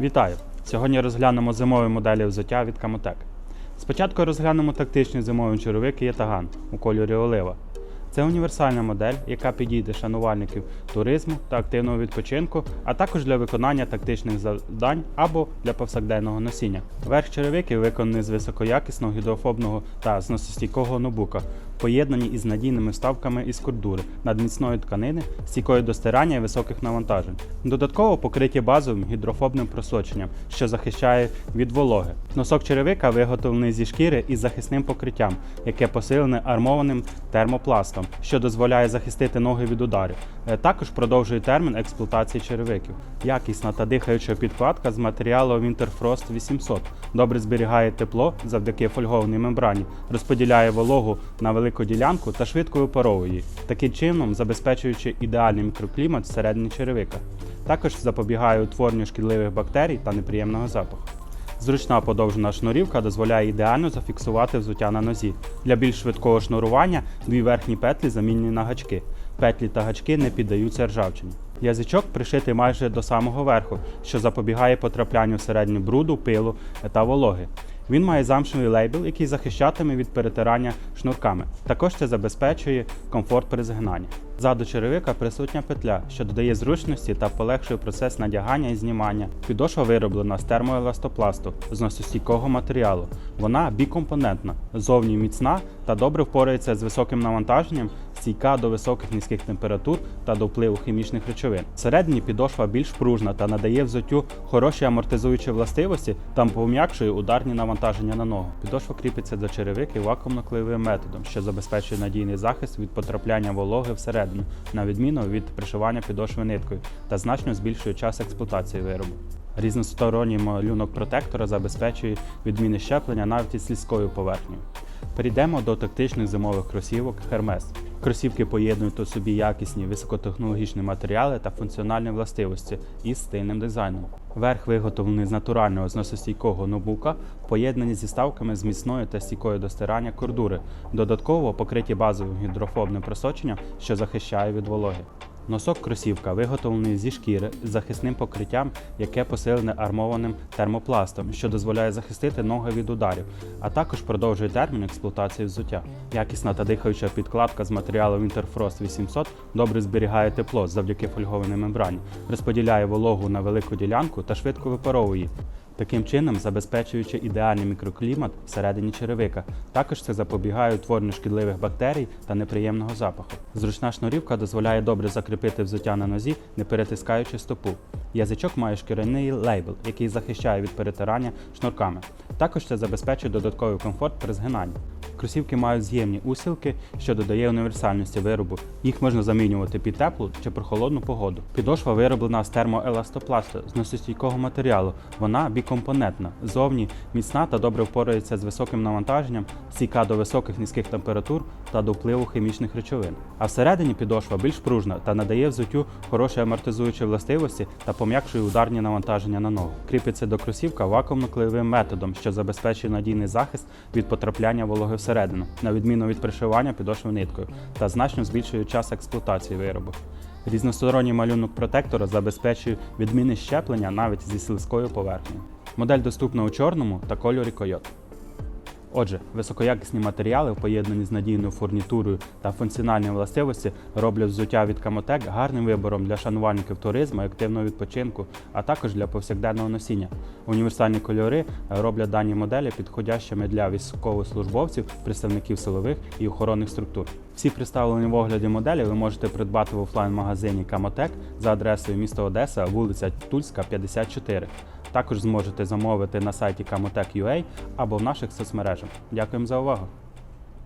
Вітаю! Сьогодні розглянемо зимові моделі взуття від Камотек. Спочатку розглянемо тактичні зимові черевики Ятаган у кольорі олива. Це універсальна модель, яка підійде шанувальників туризму та активного відпочинку, а також для виконання тактичних завдань або для повсякденного носіння. Верх черевиків виконаний з високоякісного гідрофобного та зносостійкого нобука, поєднані із надійними вставками із кордури над міцної тканини, стійкою до стирання і високих навантажень. Додатково покриті базовим гідрофобним просоченням, що захищає від вологи. Носок черевика виготовлений зі шкіри із захисним покриттям, яке посилене армованим термопластом, що дозволяє захистити ноги від ударів. Е, Також продовжує термін експлуатації черевиків. Якісна та дихаюча підкладка з матеріалу Winterfrost 800 добре зберігає тепло завдяки фольгованій мембрані, розподіляє вологу на велику ділянку та швидко випаровує її, таким чином забезпечуючи ідеальний мікроклімат всередині черевика. Також запобігає утворенню шкідливих бактерій та неприємного запаху. Зручна подовжена шнурівка дозволяє ідеально зафіксувати взуття на нозі. Для більш швидкого шнурування дві верхні петлі замінені на гачки. Петлі та гачки не піддаються ржавчині. Язичок пришитий майже до самого верху, що запобігає потраплянню всередині бруду, пилу та вологи. Він має замшевий лейбл, який захищатиме від перетирання шнурками. Також це забезпечує комфорт при згинанні. Ззаду черевика присутня петля, що додає зручності та полегшує процес надягання і знімання. Підошва вироблена з термоеластопласту з носостійкого матеріалу. Вона бікомпонентна, зовні міцна та добре впорається з високим навантаженням, стійка до високих низьких температур та до впливу хімічних речовин. Всередині підошва більш пружна та надає взуттю хороші амортизуючі властивості та пом'якшує ударні навантаження на ногу. Підошва кріпиться до черевики вакуумно-клеєвим методом, що забезпечує надійний захист від потрапляння вологи всередину, на відміну від пришивання підошви ниткою та значно збільшує час експлуатації виробу. Різносторонній малюнок протектора забезпечує відміни щеплення навіть із слізькою поверхнею. Перейдемо до тактичних зимових кросівок Hermes. Кросівки поєднують у собі якісні високотехнологічні матеріали та функціональні властивості із стильним дизайном. Верх виготовлений з натурального зносостійкого нобука, поєднані зі ставками з міцною та стійкою до стирання кордури, додатково покриті базовим гідрофобним просоченням, що захищає від вологи. Носок кросівка виготовлений зі шкіри з захисним покриттям, яке посилене армованим термопластом, що дозволяє захистити ноги від ударів, а також продовжує термін експлуатації взуття. Якісна та дихаюча підкладка з матеріалу Winterfrost 800 добре зберігає тепло завдяки фольгованій мембрані, розподіляє вологу на велику ділянку та швидко випаровує. Таким чином, забезпечуючи ідеальний мікроклімат всередині черевика, також це запобігає утворенню шкідливих бактерій та неприємного запаху. Зручна шнурівка дозволяє добре закріпити взуття на нозі, не перетискаючи стопу. Язичок має шкіряний лейбл, який захищає від перетирання шнурками. Також це забезпечує додатковий комфорт при згинанні. Кросівки мають з'ємні усілки, що додає універсальності виробу. Їх можна замінювати під теплу чи прохолодну погоду. Підошва вироблена з термоеластопласту з носостійкого матеріалу. Вона бікомпонентна, зовні міцна та добре впорається з високим навантаженням, стійка до високих низьких температур та до впливу хімічних речовин. А всередині підошва більш пружна та надає взуттю хороші амортизуючі властивості та пом'якшує ударні навантаження на ногу. Кріпиться до кросівка вакуумно-клеєвим методом, що забезпечує надійний захист від потрапляння вологи всередину, на відміну від пришивання підошви ниткою, та значно збільшує час експлуатації виробу. Різносторонній малюнок протектора забезпечує відміни щеплення навіть зі слизькою поверхнею. Модель доступна у чорному та кольорі койот. Отже, високоякісні матеріали в поєднанні з надійною фурнітурою та функціональні властивості роблять взуття від Камотек гарним вибором для шанувальників туризму і активного відпочинку, а також для повсякденного носіння. Універсальні кольори роблять дані моделі підходящими для військовослужбовців, представників силових і охоронних структур. Всі представлені в огляді моделі ви можете придбати в офлайн-магазині Камотек за адресою місто Одеса, вулиця Тульська, 54. Також зможете замовити на сайті Kamotek.ua або в наших соцмережах. Дякуємо за увагу!